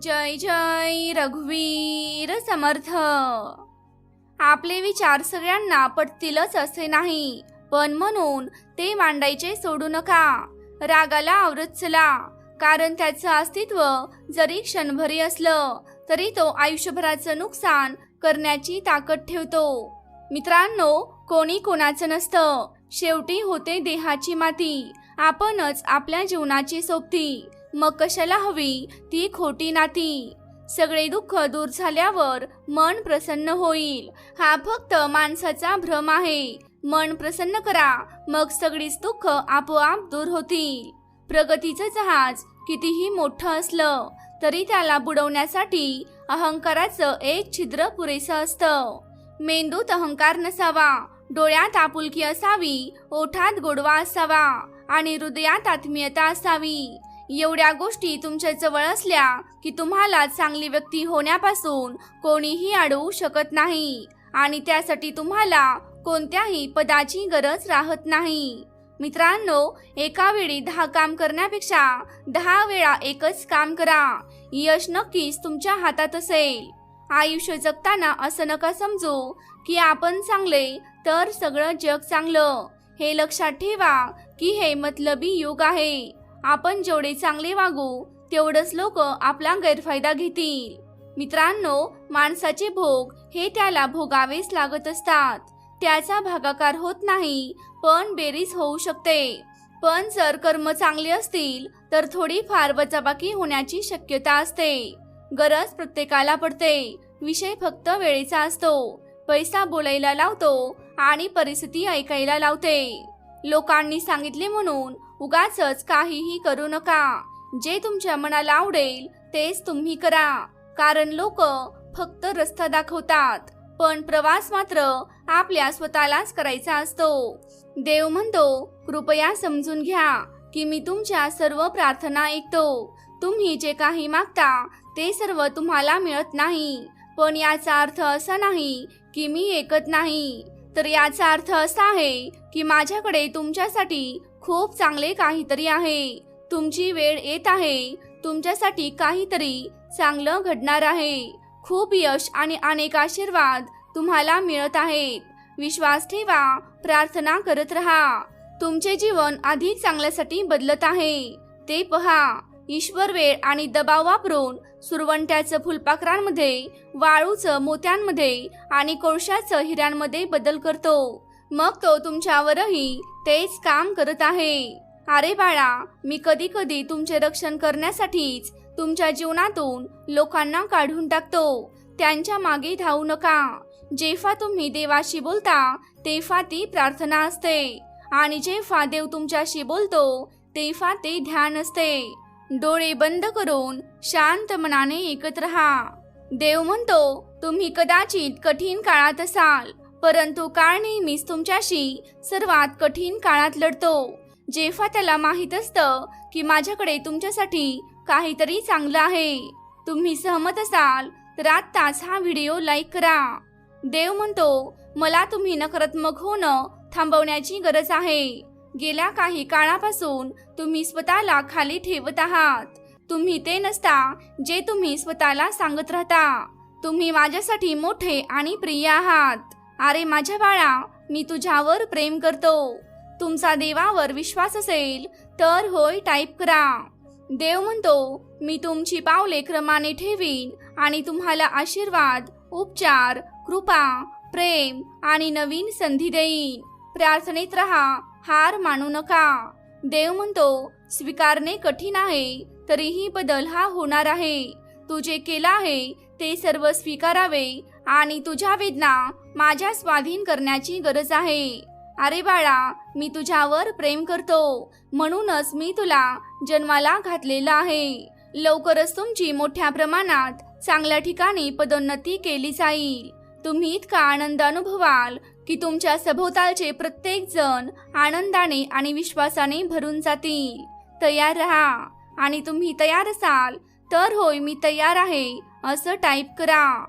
जय जय रघुवीर समर्थ. आपले विचार सगळ्यांना पटतीलच असे नाही पण म्हणून ते मांडायचे सोडू नका. रागाला आवृत चला कारण त्याचं अस्तित्व जरी क्षणभरी असलं तरी तो आयुष्यभराचं नुकसान करण्याची ताकद ठेवतो. मित्रांनो कोणी कोणाचं नसतं. शेवटी होते देहाची माती. आपणच आपल्या जीवनाची सोबती. मग कशाला हवी? ती खोटी नाती. सगळे दुःख दूर झाल्यावर मन प्रसन्न होईल. हा फक्त माणसाचा भ्रम आहे. मन प्रसन्न करा. मग सगळीच दुःख आपोआप दूर होतील. प्रगतीचं जहाज कितीही मोठं असलं तरी त्याला बुडवण्यासाठी अहंकाराचं एक छिद्र पुरेसं असतं. मेंदूत अहंकार नसावा. डोळ्यात आपुलकी असावी. ओठात गोडवा असावा. आणि हृदयात आत्मीयता असावी. एवढ्या गोष्टी तुमच्या जवळ असल्या की तुम्हाला चांगली व्यक्ती होण्यापासून कोणीही अडवू शकत नाही. आणि त्यासाठी तुम्हाला कोणत्याही पदाची गरज राहत नाही. मित्रांनो एका वेळी दहा काम करण्यापेक्षा दहा वेळा एकच काम करा. यश नक्कीच तुमच्या हातात असेल. आयुष्य जगताना असं नका समजू की आपण चांगले तर सगळं जग चांगलं. हे लक्षात ठेवा की हे मतलबी युग आहे. आपण जेवढे चांगले वागू तेवढंच लोक आपला गैरफायदा घेतील. मित्रांनो माणसाचे भोग हे त्याला भोगावेच लागत असतात. त्याचा भागाकार होत नाही पण बेरीज होऊ शकते. पण जर कर्म चांगले असतील तर थोडी फार वजाबाकी होण्याची शक्यता असते. गरज प्रत्येकाला पडते. विषय फक्त वेळेचा असतो. पैसा बोलायला लावतो आणि परिस्थिती ऐकायला लावते. लोकांनी सांगितले म्हणून उगाच काहीही करू नका. जे तुमच्या मनाला आवडेल तेच तुम्ही करा. कारण लोक फक्त रस्ता दाखवतात पण प्रवास मात्र आपल्या स्वतःलाच करायचा असतो. देव म्हणतो कृपया समजून घ्या की मी तुमच्या सर्व प्रार्थना ऐकतो. तुम्ही जे काही मागता ते सर्व तुम्हाला मिळत नाही. पण याचा अर्थ असा नाही की मी ऐकत नाही. तर याचा अर्थ असा आहे की माझ्याकडे तुमच्यासाठी खूप चांगले काहीतरी आहे. तुमची वेळ येत आहे. तुमच्यासाठी काहीतरी चांगलं घडणार आहे. खूप यश आणि अनेक आशीर्वाद तुम्हाला मिळत आहेत. विश्वास ठेवा प्रार्थना करत राहा. तुमचे जीवन अधिक चांगल्यासाठी बदलत आहे. ते पहा ईश्वर वेळ आणि दबाव वापरून सुरवंट्याचं फुलपाखरांमध्ये वाळूचं मोत्यांमध्ये आणि कोळशाचं हिऱ्यांमध्ये बदल करतो. मग तो तुमच्यावरही तेच काम करत आहे. अरे बाळा मी कधी कधी तुमचे रक्षण करण्यासाठीच तुमच्या जीवनातून लोकांना काढून टाकतो. त्यांच्या मागे धावू नका. जेव्हा तुम्ही देवाशी बोलता तेव्हा ती प्रार्थना असते. आणि जेव्हा देव तुमच्याशी बोलतो तेव्हा ते ध्यान असते. डोळे बंद करून शांत मनाने एकत्र राहा. देव म्हणतो तुम्ही कदाचित कठीण काळात असाल परंतु काळ नेहमीच तुमच्याशी सर्वात कठीण काळात लढतो. जेव्हा त्याला माहीत असतं की माझ्याकडे तुमच्यासाठी काहीतरी चांगलं आहे. तुम्ही सहमत असाल तर आत्ताच हा व्हिडिओ लाईक करा. देव म्हणतो मला तुम्ही नकारात्मक होणं थांबवण्याची गरज आहे. गेल्या काही काळापासून तुम्ही स्वतःला खाली ठेवत आहात. तुम्ही ते नसता जे तुम्ही स्वतःला सांगत राहता. तुम्ही माझ्यासाठी मोठे आणि प्रिय आहात. अरे माझ्या बाळा मी तुझ्यावर प्रेम करतो. तुमचा देवावर विश्वास असेल तर होय टाईप करा. देव म्हणतो मी तुमची पावले क्रमाने ठेवीन आणि तुम्हाला आशीर्वाद उपचार कृपा प्रेम आणि नवीन संधी देईन. प्रार्थनेत रहा हार मानू नका. देव म्हणतो स्वीकारणे कठीण आहे तरीही बदल हा होणार आहे. तू जे केलं आहे ते सर्व स्वीकारावे आणि तुझ्या वेदना माझ्या स्वाधीन करण्याची गरज आहे. अरे बाळा मी तुझ्यावर प्रेम करतो. म्हणूनच मी तुला जन्माला घातलेलं आहे. लवकरच तुमची मोठ्या प्रमाणात चांगल्या ठिकाणी पदोन्नती केली जाईल. तुम्ही इतका आनंद अनुभवाल की तुमच्या सभोवतालचे प्रत्येक जण आनंदाने आणि विश्वासाने भरून जातील. तयार राहा. आणि तुम्ही तयार असाल तर होय मी तयार आहे असं टाईप करा.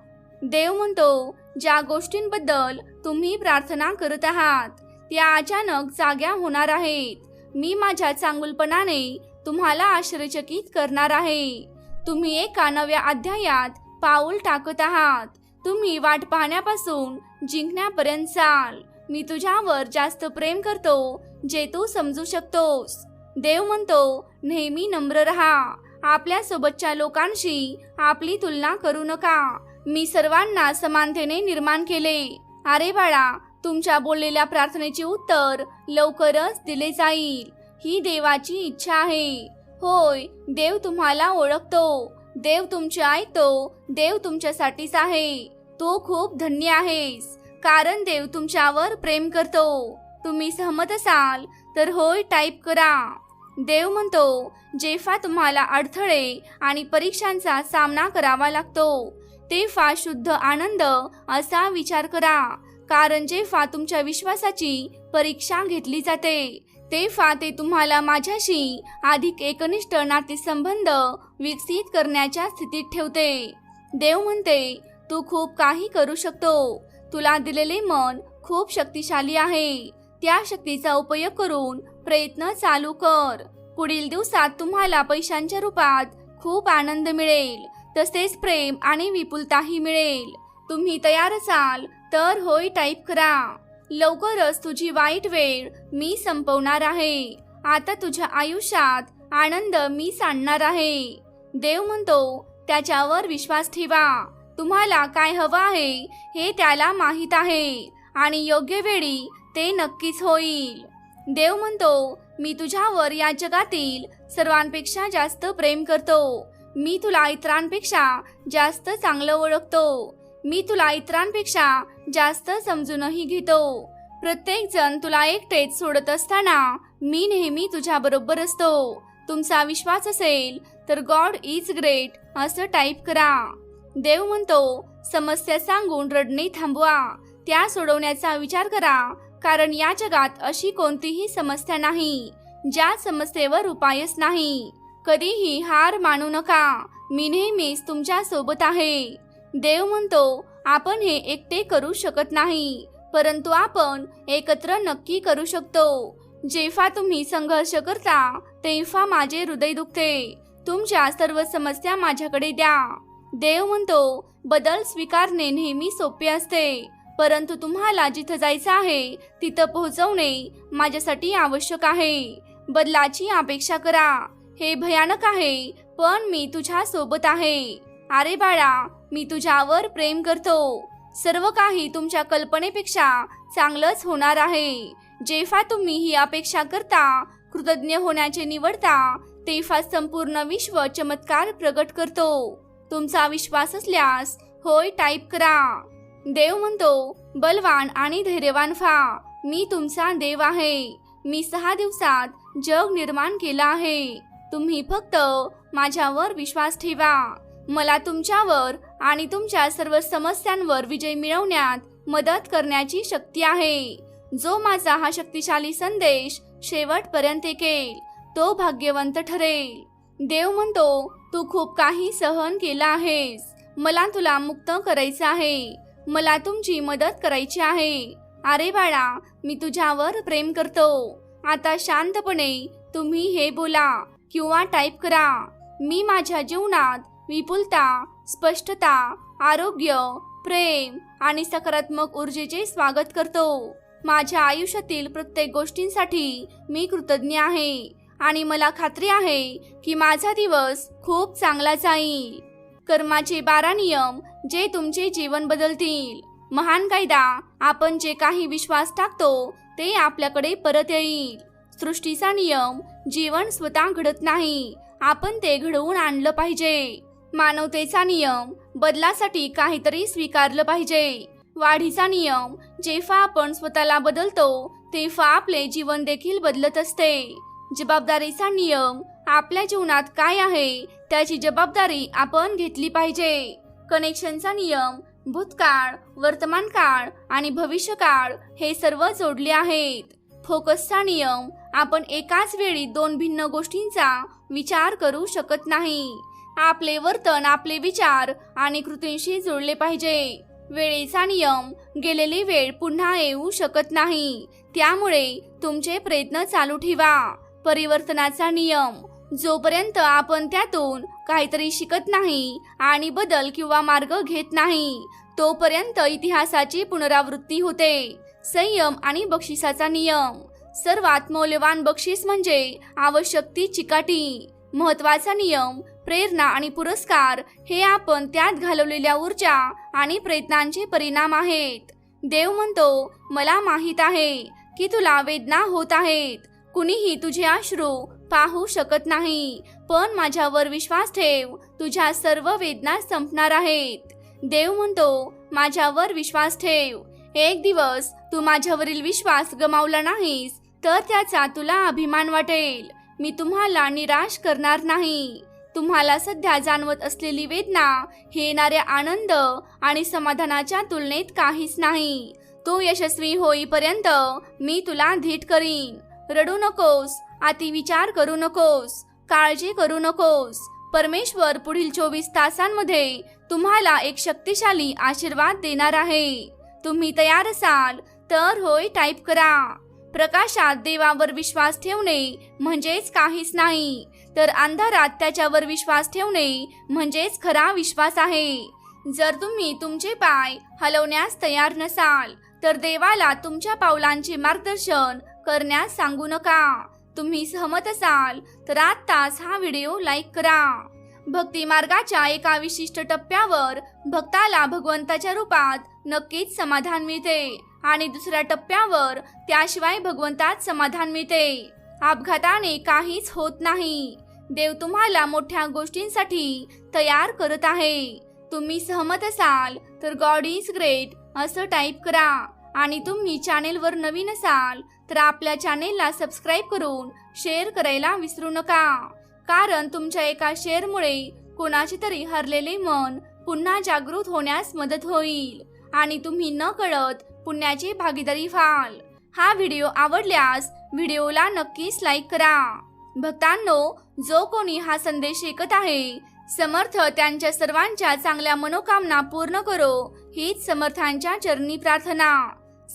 देव म्हणतो ज्या गोष्टींबद्दल तुम्ही प्रार्थना करत आहात त्या अचानक जाग्या होणार आहेत. मी माझ्या चांगुलपणाने तुम्हाला आश्चर्यचकित करणार आहे. तुम्ही एका नव्या अध्यायात पाऊल टाकत आहात. तुम्ही वाट पाहण्यापासून जिंकण्यापर्यंत चाल. मी तुझ्यावर जास्त प्रेम करतो जे तू समजू शकतोस. देव म्हणतो नेहमी नम्र राहा. आपल्या सोबतच्या लोकांशी आपली तुलना करू नका. मी सर्वांना समानतेने निर्माण केले. अरे बाळा तुमच्या बोललेल्या प्रार्थनेचे उत्तर लवकरच दिले जाईल. ही देवाची इच्छा आहे. होय देव तुम्हाला ओळखतो. देव तुमचे ऐकतो. देव तुमच्यासाठीच आहे. तो खूप धन्य आहेस. कारण देव तुमच्यावर प्रेम करतो. तुम्ही सहमत असाल तर होय टाईप करा. देव म्हणतो जेव्हा तुम्हाला अडथळे आणि परीक्षांचा सामना करावा लागतो. ते फा शुद्ध आनंद असा विचार करा. कारण जे फा तुमच्या विश्वासाची परीक्षा घेतली जाते ते फा ते तुम्हाला माझ्याशी अधिक एकनिष्ठ नातेसंबंध विकसित करण्याच्या स्थितीत ठेवते. देव म्हणते तू खूप काही करू शकतो. तुला दिलेले मन खूप शक्तिशाली आहे. त्या शक्तीचा उपयोग करून प्रयत्न चालू कर. पुढील दिवसात तुम्हाला पैशांच्या रूपात खूप आनंद मिळेल. तसेच प्रेम आणि विपुलताही मिळेल. तुम्ही तयार असाल तर होय टाईप करा. लवकरच तुझी वाईट वेळ मी संपवणार आहे. आता तुझ्या आयुष्यात आनंद मी सांडणार आहे. देव म्हणतो त्याच्यावर विश्वास ठेवा. तुम्हाला काय हवं आहे हे त्याला माहीत आहे आणि योग्य वेळी ते नक्कीच होईल. देव म्हणतो मी तुझ्यावर या जगातील सर्वांपेक्षा जास्त प्रेम करतो. मी तुला इतरांपेक्षा जास्त चांगलं ओळखतो. मी तुला इतरांपेक्षा जास्त समजूनही घेतो. प्रत्येक जण तुला एकटेच सोडत असताना मी नेहमी तुझ्या बरोबर असतो. तुमचा विश्वास असेल तर गॉड इज ग्रेट असं टाईप करा. देव म्हणतो समस्या सांगून रडणे थांबवा. त्या सोडवण्याचा विचार करा कारण या जगात अशी कोणतीही समस्या नाही. ज्या समस्येवर उपायच नाही. कधीही हार मानू नका. मी नेहमीच तुमच्यासोबत आहे. देव म्हणतो आपण हे एकटे करू शकत नाही परंतु आपण एकत्र नक्की करू शकतो. जेव्हा तुम्ही संघर्ष करता तेव्हा माझे हृदय दुखते. तुमच्या सर्व समस्या माझ्याकडे द्या. देव म्हणतो बदल स्वीकारणे नेहमी सोपे असते परंतु तुम्हाला जिथं जायचं आहे तिथं पोहोचवणे माझ्यासाठी आवश्यक आहे. बदलाची अपेक्षा करा. हे भयानक आहे पण मी तुझ्या सोबत आहे. अरे बाळा मी तुझ्यावर प्रेम करतो. सर्व काही तुमच्या कल्पनेपेक्षा चांगलंच होणार आहे. जेव्हा तुम्ही ही अपेक्षा करता कृतज्ञ होण्याचे निवडता तेव्हा संपूर्ण विश्व चमत्कार प्रगट करतो. तुमचा विश्वास असल्यास होय टाईप करा. देव म्हणतो बलवान आणि धैर्यवान व्हा. मी तुमचा देव आहे. मी सहा दिवसात जग निर्माण केलं आहे. तुम्ही फक्त माझ्यावर विश्वास ठेवा. मला तुमच्यावर आणि तुमच्या सर्व समस्यांवर विजय मिळवण्यात मदत करण्याची शक्ती आहे. जो माझा हा शक्तिशाली संदेश शेवटपर्यंत ऐकेल तो भाग्यवंत ठरेल. देव म्हणतो तू खूप काही सहन केलं आहेस. मला तुला मुक्त करायचं आहे. मला तुमची मदत करायची आहे. अरे बाळा मी तुझ्यावर प्रेम करतो. आता शांतपणे तुम्ही हे बोला. किंवा टाईप करा. मी माझ्या जीवनात विपुलता स्पष्टता आरोग्य प्रेम आणि सकारात्मक ऊर्जेचे स्वागत करतो. माझ्या आयुष्यातील प्रत्येक गोष्टींसाठी मी कृतज्ञ आहे आणि मला खात्री आहे की माझा दिवस खूप चांगला जाईल. कर्माचे बारा नियम जे तुमचे जीवन बदलतील. महान कायदा आपण जे काही विश्वास टाकतो ते आपल्याकडे परत येईल. सृष्टीचा नियम जीवन स्वतः घडत नाही. आपण ते घडवून आणलं पाहिजे. मानवतेचा नियम बदलासाठी काहीतरी स्वीकारलं पाहिजे. वाढीचा नियम जेव्हा आपण स्वतःला बदलतो तेव्हा आपले जीवन देखील बदलत असते. जबाबदारीचा नियम आपल्या जीवनात काय आहे त्याची जबाबदारी आपण घेतली पाहिजे. कनेक्शनचा नियम भूतकाळ वर्तमान काळ आणि भविष्यकाळ हे सर्व जोडले आहेत. फोकसचा नियम आपण एकाच वेळी दोन भिन्न गोष्टींचा विचार करू शकत नाही. आपले वर्तन आपले विचार आणि कृतींशी जुळले पाहिजे. वेळेचा नियम गेलेली वेळ पुन्हा येऊ शकत नाही. त्यामुळे तुमचे प्रयत्न चालू ठेवा. परिवर्तनाचा नियम जोपर्यंत आपण त्यातून काहीतरी शिकत नाही आणि बदल किंवा मार्ग घेत नाही तोपर्यंत इतिहासाची पुनरावृत्ती होते. संयम आणि बक्षिसाचा नियम. सर्वात मौल्यवान बक्षीस म्हणजे आवश्यक ती चिकाटी. महत्त्वाचा नियम प्रेरणा आणि पुरस्कार हे आपण त्यात घालवलेल्या ऊर्जा आणि प्रयत्नांचे परिणाम आहेत. देव म्हणतो मला माहीत आहे की तुला वेदना होत आहेत. कुणीही तुझे अश्रू पाहू शकत नाही. पण माझ्यावर विश्वास ठेव तुझ्या सर्व वेदना संपणार आहेत. देव म्हणतो माझ्यावर विश्वास ठेव. एक दिवस तू माझ्यावरील विश्वास गमावला नाहीस तर त्याचा तुला अभिमान वाटेल. मी तुम्हाला निराश करणार नाही. तुम्हाला सध्या जाणवत असलेली वेदना हे येणाऱ्या आनंद आणि समाधानाच्या तुलनेत काहीच नाही. तू यशस्वी होईपर्यंत मी तुला धीट करीन. रडू नकोस अति विचार करू नकोस काळजी करू नकोस. परमेश्वर पुढील चोवीस तासांमध्ये तुम्हाला एक शक्तिशाली आशीर्वाद देणार आहे. तुम्ही तयार असाल तर होय टाईप करा. प्रकाशात देवावर विश्वास ठेवणे म्हणजेच काहीच नाही तर अंधारात त्याच्यावर विश्वास ठेवणे म्हणजेच खरा विश्वास आहे. जर तुम्ही तुमचे पाय हलवण्यास तयार नसाल तर देवाला तुमच्या पावलांचे मार्गदर्शन करण्यास सांगू नका. तुम्ही सहमत असाल तर आत्ताच हा व्हिडिओ लाईक करा. भक्ती मार्गाच्या एका विशिष्ट टप्प्यावर भक्ताला भगवंताच्या रूपात नक्कीच समाधान मिळते आणि दुसऱ्या टप्प्यावर त्याशिवाय भगवंतात समाधान मिळते. अपघाताने काहीच होत नाही. देव तुम्हाला मोठ्या गोष्टींसाठी तयार करत आहे. तुम्ही सहमत असाल तर गॉड इज ग्रेट असं टाईप करा. आणि तुम्ही चॅनेलवर नवीन असाल तर आपल्या चॅनेलला सबस्क्राईब करून शेअर करायला विसरू नका. कारण तुमच्या एका शेअरमुळे कोणाचे तरी हरलेले मन पुन्हा जागृत होण्यास मदत होईल. आणि तुम्ही न कळत पुण्याची भागीदारी व्हाल. हा व्हिडिओ आवडल्यास व्हिडिओला नक्कीच लाईक करा. भक्तांनो जो कोणी हा संदेश ऐकत आहे समर्थ त्यांच्या सर्वांच्या चांगल्या मनोकामना पूर्ण करो हीच समर्थांच्या चरणी प्रार्थना.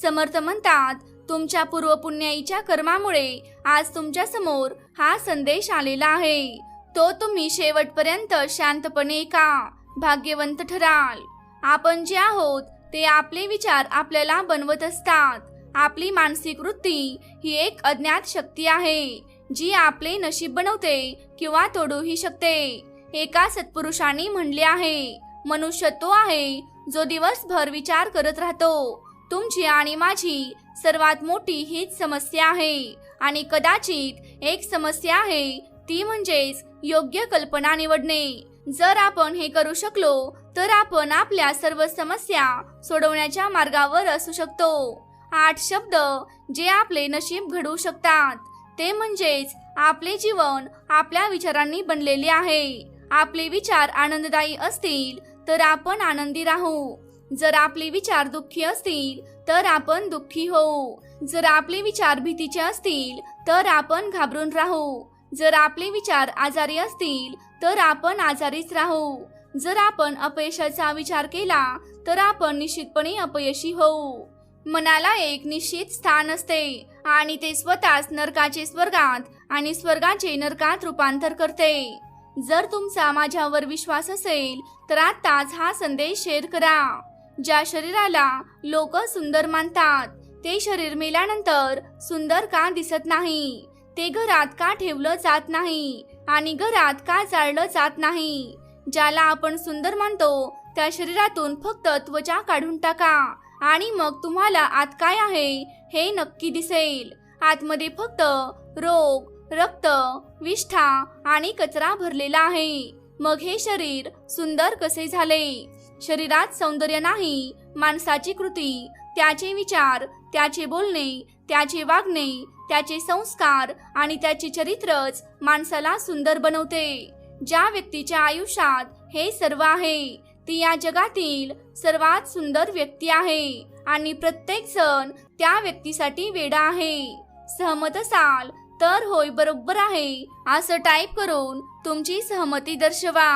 समर्थ म्हणतात तुमच्या पूर्वपुण्याईच्या कर्मामुळे आज तुमच्यासमोर हा संदेश आलेला आहे. तो तुम्ही शेवटपर्यंत शांतपणे का भाग्यवंत ठराल. आपण जे आहोत ते आपले विचार आपल्याला बनवत असतात. आपली मानसिक वृत्ती ही एक अज्ञात शक्ती आहे जी आपले नशीब बनवते किंवा तोडूही शकते. एका सत्पुरुषांनी म्हणले आहे मनुष्य तो आहे जो दिवसभर विचार करत राहतो. तुमची आणि माझी सर्वात मोठी हीच समस्या आहे. आणि कदाचित एक समस्या आहे ती म्हणजेच योग्य कल्पना निवडणे. जर आपण हे करू शकलो तर आपण आपल्या सर्व समस्या सोडवण्याच्या मार्गावर असू शकतो. आठ शब्द जे आपले नशीब घडवू शकतात. ते म्हणजेच आपले जीवन आपल्या विचारांनी बनलेले आहे. आपले विचार आनंददायी असतील तर आपण आनंदी राहू. जर आपले विचार दुःखी असतील तर आपण दुःखी होऊ जर आपले विचार भीतीचे असतील तर आपण घाबरून राहू. जर आपले विचार आजारी असतील तर आपण आजारीच राहू. जर आपण अपयशाचा विचार केला तर आपण निश्चितपणे अपयशी होऊ मनाला एक निश्चित स्थान असते आणि ते स्वतःच नरकाचे स्वर्गात आणि स्वर्गाचे नरकात रूपांतर करते. जर तुमचा माझ्यावर विश्वास असेल तर आत्ताच हा संदेश शेअर करा. ज्या शरीराला लोक सुंदर मानतात ते शरीर मेल्यानंतर सुंदर का दिसत नाही? ते घरात का ठेवलं जात नाही आणि घरात का जाळलं जात नाही? ज्याला आपण सुंदर मानतो त्या शरीरातून फक्त त्वचा काढून टाका आणि मग तुम्हाला आत काय आहे हे नक्की दिसेल. आतमध्ये फक्त रोग रक्त विष्ठा आणि कचरा भरलेला आहे. मग हे शरीर सुंदर कसे झाले? शरीरात सौंदर्य नाही माणसाची कृती त्याचे विचार त्याचे बोलणे त्याचे वागणे त्याचे संस्कार आणि त्याचे चरित्रच माणसाला सुंदर बनवते. ज्या व्यक्तीच्या आयुष्यात हे सर्व आहे ती या जगातील सर्वात सुंदर व्यक्ती आहे आणि प्रत्येक जण त्या व्यक्तीसाठी वेडा आहे. सहमत असाल तर होय बरोबर आहे असं टाईप करून तुमची सहमती दर्शवा.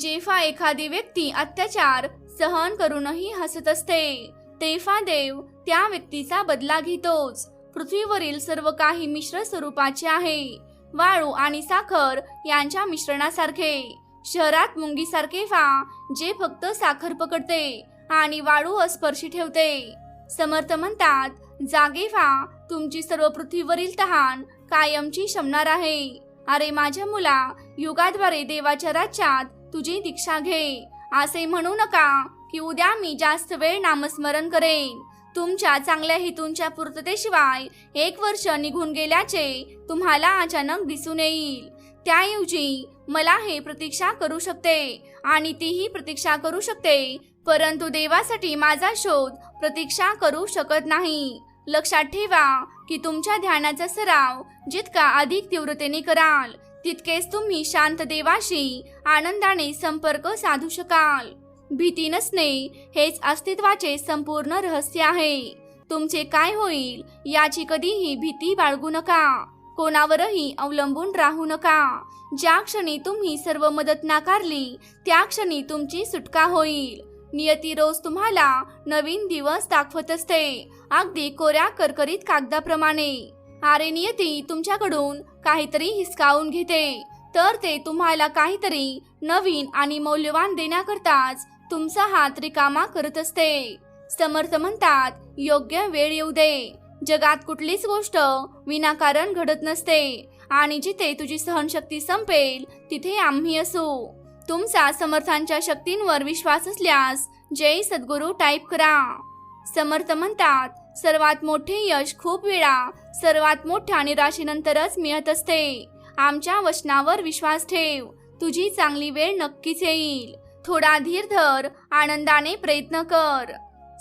जेव्हा एखादी व्यक्ती अत्याचार सहन करूनही हसत असते तेव्हा देव त्या व्यक्तीचा बदला घेतोच. पृथ्वीवरील सर्व काही मिश्र स्वरूपाचे आहे. वाळू आणि साखर यांच्या मिश्रणासारखे. शहरात मुंगीसारखे फा जे फक्त साखर पकडते आणि वाळू अस्पर्शी ठेवते. समर्थ म्हणतात जागे व्हा तुमची सर्व पृथ्वीवरील तहान कायमची शमणार आहे. अरे माझ्या मुला युगाद्वारे देवाच्या राज्यात तुझी दीक्षा घे. असे म्हणू नका की उद्या मी जास्त वेळ नामस्मरण करेन. तुमच्या चांगल्या हेतूंच्या पूर्ततेशिवाय एक वर्ष निघून गेल्याचे तुम्हाला अचानक दिसून येईल. त्याऐवजी मला हे प्रतीक्षा करू शकते आणि तीही प्रतीक्षा करू शकते परंतु देवासाठी माझा शोध प्रतीक्षा करू शकत नाही. लक्षात ठेवा की तुमच्या ध्यानाचा सराव जितका अधिक तीव्रतेने कराल तितकेच तुम्ही शांत देवाशी आनंदाने संपर्क साधू शकाल. भीती नसणे हेच अस्तित्वाचे संपूर्ण रहस्य आहे. तुमचे काय होईल याची कधीही भीती बाळगू नका. कोणावरही अवलंबून राहू नका. ज्या क्षणी तुम्ही सर्व मदत नाकारली त्या क्षणी तुमची सुटका होईल. नियती रोज तुम्हाला नवीन दिवस दाखवत असते. अगदी कोऱ्या करकरीत कागदाप्रमाणे. अरे नियती तुमच्याकडून काहीतरी हिसकावून घेते. तर ते तुम्हाला काहीतरी नवीन आणि मौल्यवान देण्याकरताच तुमचा हात रिकामा करत असते. समर्थ म्हणतात योग्य वेळ येऊ दे. जगात कुठलीच गोष्ट विनाकारण घडत नसते. आणि जिथे तुझी सहनशक्ती संपेल तिथे आम्ही असू. तुमचा समर्थांच्या शक्तींवर विश्वास असल्यास जय सद्गुरू टाईप करा. समर्थ म्हणतात सर्वात मोठे यश खूप वेळा सर्वात मोठ्या निराशेनंतरच मिळत असते. आमच्या वचनावर विश्वास ठेव. तुझी चांगली वेळ नक्कीच येईल. थोडा धीर धर आनंदाने प्रयत्न कर.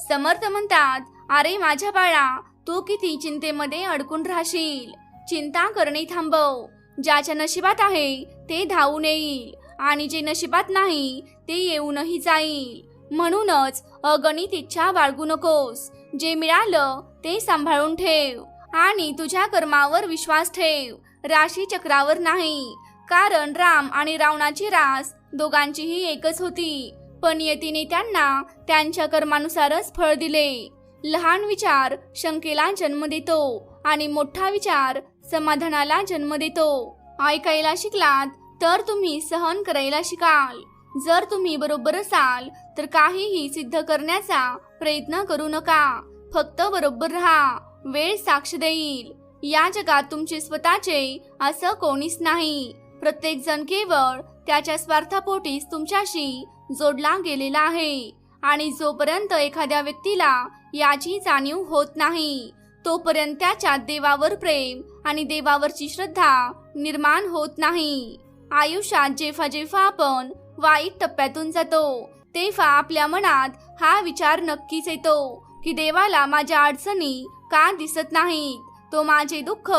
समर्थ म्हणतात अरे माझ्या बाळा तू किती चिंतेमध्ये अडकून राहशील. चिंता करणे थांबव. ज्याच्या नशिबात आहे ते धावून येईल. आणि जे नशिबात नाही ते येऊनही जाईल. म्हणूनच अगणित इच्छा बाळगू नकोस. जे मिळालं ते सांभाळून ठेव आणि तुझ्या कर्मावर विश्वास ठेव. राशी चक्रावर नाही. कारण राम आणि रावणाची रास दोघांचीही एकच होती. पण यतीने त्यांना त्यांच्या कर्मानुसारच फळ दिले. लहान विचार शंकेला जन्म देतो आणि मोठा विचार समाधानाला जन्म देतो. ऐकायला शिकलात तर तुम्ही सहन करायला शिकाल. जर तुम्ही बरोबर असाल तर काहीही सिद्ध करण्याचा प्रयत्न करू नका. फक्त बरोबर राहा. वेळ साक्ष देईल. या जगात तुमचे स्वतःचे असं कोणीच नाही. प्रत्येक जण केवळ त्याच्या स्वार्थापोटीच तुमच्याशी जोडला गेलेला आहे. आणि जोपर्यंत एखाद्या व्यक्तीला याची जाणीव होत नाही तोपर्यंत त्याच्यात देवावर प्रेम आणि देवावरची श्रद्धा निर्माण होत नाही. आयुष्यात जेव्हा जेव्हा आपण वाईट टप्प्यातून जातो. तेव्हा आपल्या मनात हा विचार नक्कीच येतो की देवाला माझ्या अडचणी का दिसत नाहीत? तो माझे दुःख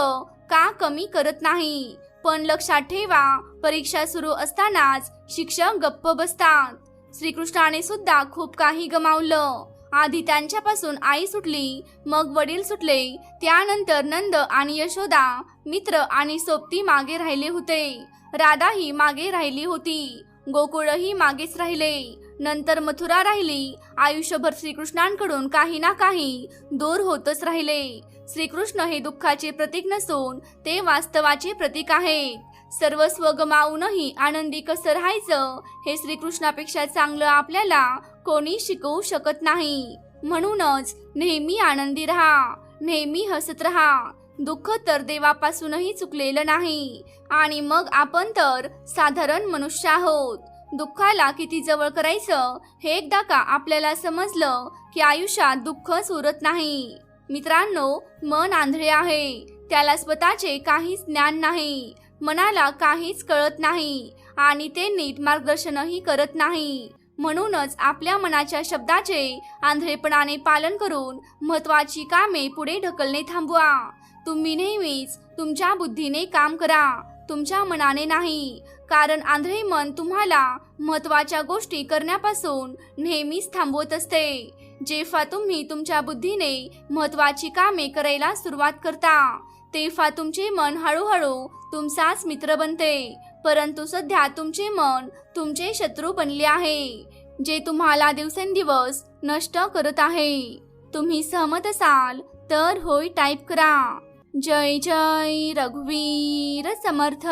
का कमी करत नाही? पण लक्षात ठेवा परीक्षा सुरू असतानाच शिक्षक गप्प बसतात. श्रीकृष्णाने सुद्धा खूप काही गमावलं. आधी त्यांच्यापासून आई सुटली मग वडील सुटले त्यानंतर नंद आणि यशोदा मित्र आणि सोबती मागे राहिले होते. राधाही मागे राहिली होती. गोकुळही मागेच राहिले. नंतर मथुरा राहिली. आयुष्यभर श्रीकृष्णांकडून काही ना काही दूर होतच राहिले. श्रीकृष्ण हे दुःखाचे प्रतीक नसून ते वास्तवाचे प्रतीक आहेत. सर्वस्व गमावूनही आनंदी कसं राहायचं हे श्रीकृष्णापेक्षा चांगलं आपल्याला कोणी शिकवू शकत नाही. म्हणूनच नेहमी आनंदी राहा नेहमी हसत राहा. दुःख तर देवापासूनही चुकलेलं नाही. आणि मग आपण तर साधारण मनुष्य आहोत. दुःखाला किती जवळ करायचं? हे एकदा का आपल्याला समजलं की आयुष्यात दुःख सुरत नाही? मित्रांनो मन आंधळे आहे. त्याला स्वतःचे काहीच ज्ञान नाही. मनाला काहीच कळत नाही. आणि ते नीट मार्गदर्शनही करत नाही. म्हणूनच आपल्या मनाच्या शब्दाचे आंधळेपणाने पालन करून महत्वाची कामे पुढे ढकलणे थांबवा. तुम्ही नेहमीच तुमच्या बुद्धीने काम करा. तुमच्या मनाने नाही. कारण आंधळे मन तुम्हाला महत्त्वाच्या गोष्टी करण्यापासून नेहमीच थांबवत असते. जेव्हा तुम्ही तुमच्या बुद्धीने महत्वाची कामे करायला सुरुवात करता तेव्हा तुमचे मन हळूहळू तुमचाच मित्र बनते. परंतु सध्या तुमचे मन तुमचे शत्रू बनले आहे जे तुम्हाला दिवसेंदिवस नष्ट करत आहे. तुम्ही सहमत असाल तर होय टाईप करा. जय जय रघुवीर समर्थ।